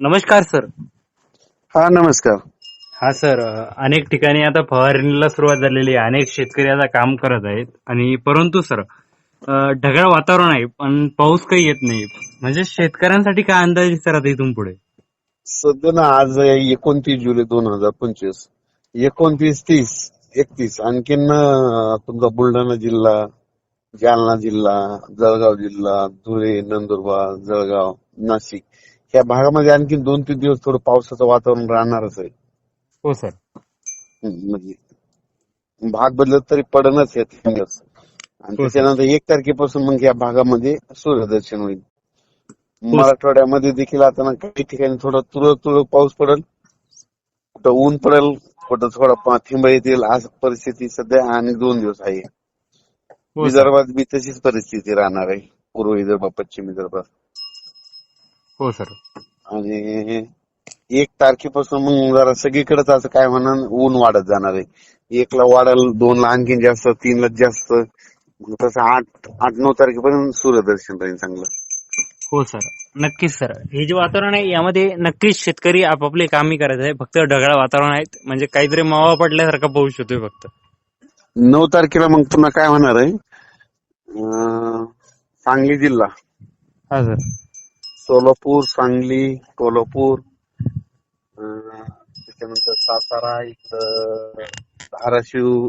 नमस्कार सर. हा नमस्कार. हा सर. अनेक ठिकाणी आता फवारणीला सुरुवात झालेली आहे. अनेक शेतकरी आता काम करत आहेत. आणि परंतु सर ढगाळ वातावरण आहे पण पाऊस काही येत नाही. म्हणजे शेतकऱ्यांसाठी काय अंदाज सर आता इथून पुढे? सध्या ना आज एकोणतीस जुलै दोन हजार पंचवीस. एकोणतीस तीस एकतीस. आणखीन तुमचा बुलढाणा जिल्हा जालना जिल्हा जळगाव जिल्हा धुळे नंदुरबार जळगाव नाशिक. या भागामध्ये आणखी दोन तीन दिवस थोडं पावसाचं वातावरण राहणारच आहे. हो सर. म्हणजे भाग बदलत तरी पडणच आहे तीन दिवस. आणि हो. त्याच्यानंतर एक तारखेपासून मग या भागामध्ये सूर्यदर्शन होईल. मराठवाड्यामध्ये देखील आता ना काही ठिकाणी थोडं तुरळक तुरळक पाऊस पडेल. कुठं ऊन पडेल कुठं थोडा थिंब येतील आज परिस्थिती सध्या आणि दोन दिवस आहे. हो विदर्भात बी तशीच परिस्थिती राहणार आहे. पूर्व विदर्भ पश्चिम विदर्भात. हो सर. आणि एक तारखेपासून मग जरा सगळीकडेच असं काय म्हणा ऊन वाढत जाणार आहे. एकला वाढेल दोनला आणखीन जास्त तीनला जास्त. मग तसं आठ आठ नऊ तारखेपर्यंत सूर्यदर्शन राहील चांगलं. हो सर. नक्कीच सर. हे जे वातावरण आहे यामध्ये नक्कीच शेतकरी आपापले कामही करत आहे फक्त ढगाळ वातावरण आहे म्हणजे काहीतरी मावा पडल्यासारखा पाऊस होतोय फक्त. नऊ तारखेला मग पुन्हा काय होणार आहे? अं, सांगली जिल्हा. हा सर. सोलापूर सांगली कोल्हापूर त्याच्यानंतर सातारा इकडं धाराशिव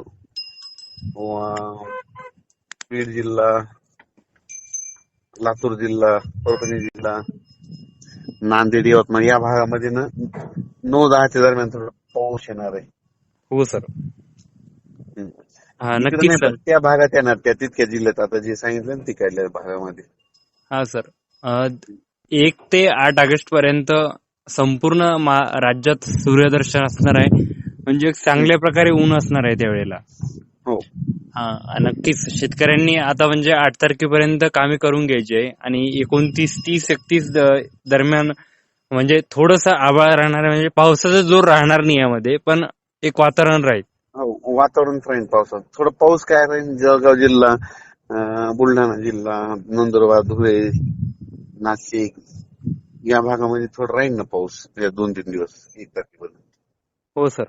बीड जिल्हा लातूर जिल्हा परभणी जिल्हा नांदेड यवतमाळ या भागामध्ये ना नऊ दहाच्या दरम्यान थोडं पाऊस येणार आहे. हो सर. हम्म. हा इकडं नक्कीच नाही, सर. पण त्या भागात येणार त्या तितक्या जिल्ह्यात. आता जे सांगितलं ना तिकडल्या भागामध्ये हा सर. अ, एक ते आठ ऑगस्ट पर्यंत संपूर्ण राज्यात सूर्यदर्शन असणार आहे. म्हणजे एक चांगल्या प्रकारे ऊन असणार आहे त्यावेळेला. हो. हा नक्कीच शेतकऱ्यांनी आता म्हणजे आठ तारखेपर्यंत कामे करून घ्यायची आहे. आणि एकोणतीस तीस एकतीस दरम्यान म्हणजे थोडस आभाळ राहणार आहे. म्हणजे पावसाचा जोर राहणार नाही यामध्ये पण एक वातावरण राहील. हो वातावरण राहील पावसात थोडं पाऊस काय राहील? जळगाव जिल्हा बुलढाणा जिल्हा नंदुरबार धुळे नाशिक या भागामध्ये थोडं राहील ना पाऊस या दोन तीन दिवस एक तारखेपर्यंत. हो सर.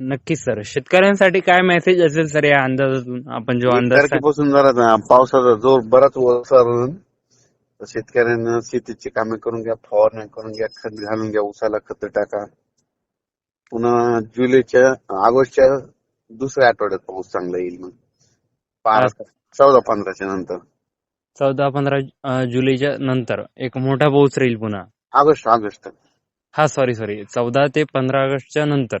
नक्कीच सर. शेतकऱ्यांसाठी काय मेसेज असेल सर या अंदाजातून? आपण जो एक अंदाज सांग- तारखेपासून जरा पावसाचा जोर बराच ओसरून शेतकऱ्यांना शेतीची कामे करून घ्या फवारण्या करून घ्या खत घालून घ्या उसाला खत टाका. पुन्हा जुलैच्या ऑगस्टच्या दुसऱ्या आठवड्यात पाऊस चांगला येईल मग. बारा चौदा पंधराच्या नंतर. चौदा पंधरा जुलैच्या नंतर एक मोठा पाऊस राहील पुन्हा. August August. हा सॉरी सॉरी चौदा ते पंधरा ऑगस्टच्या नंतर.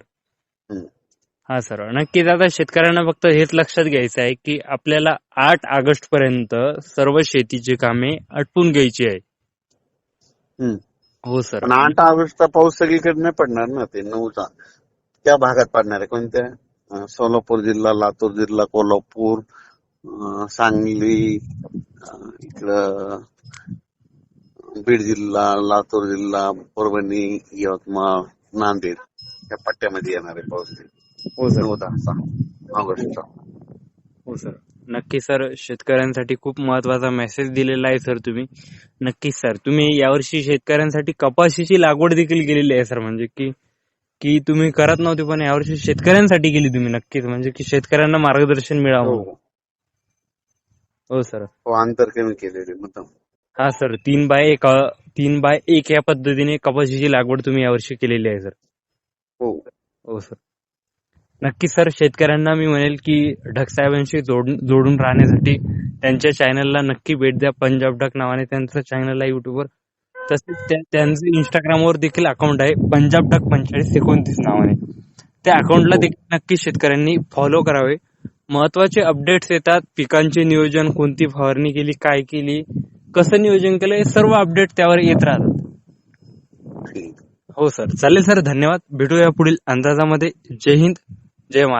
हा सर नक्कीच आता शेतकऱ्यांना फक्त हेच लक्षात घ्यायचं आहे की आपल्याला आठ ऑगस्ट पर्यंत सर्व शेतीची कामे आटपून घ्यायची आहे. हो सर आठ ऑगस्टचा पाऊस सगळीकडे नाही पडणार ना ते नऊचा. त्या भागात पडणार आहे. कोणत्या? सोलापूर जिल्हा लातूर जिल्हा कोल्हापूर सांगली इकडं बीड जिल्हा लातूर जिल्हा परभणी यवतमाळ नांदेड या पट्ट्यामध्ये येणार आहे. पाऊस हो नऊ दहाचा ऑगस्टचा हो सर. नक्की सर शेतकऱ्यांसाठी खूप महत्त्वाचा मेसेज दिलेला आहे सर तुम्ही. नक्कीच सर तुम्ही यावर्षी शेतकऱ्यांसाठी कपाशीची लागवड देखील केलेली आहे सर म्हणजे की की तुम्ही करत नव्हते पण यावर्षी शेतकऱ्यांसाठी केली तुम्ही नक्कीच. म्हणजे की शेतकऱ्यांना मार्गदर्शन मिळावं. हो सर. हो, अंतर कमी केलेले मुद्दाम. हा सर. तीन बाय एक तीन बाय एक या पद्धतीने कपाशीची लागवड तुम्ही यावर्षी केलेली आहे सर. हो. हो सर. नक्की सर शेतकऱ्यांना मी म्हणेल की ढग साहेबांशी जोड- जोडून राहण्यासाठी त्यांच्या चॅनलला नक्की भेट द्या. पंजाब ढग नावाने त्यांचं चॅनल आहे युट्यूबवर तसेच त्या- त्यांचं इंस्टाग्रामवर देखील अकाउंट आहे. पंजाब ढग पंचेचाळीस एकोणतीस नावाने. त्या अकाउंटला देखील नक्की शेतकऱ्यांनी फॉलो करावे. महत्त्वाचे अपडेट्स येतात. पिकांचे नियोजन कोणती फवारणी केली काय केली कसं नियोजन केलं हे सर्व अपडेट त्यावर येत राहतात. हो सर. चालेल सर. धन्यवाद. भेटूया पुढील अंदाजामध्ये. जय हिंद. जय महाराष्ट्र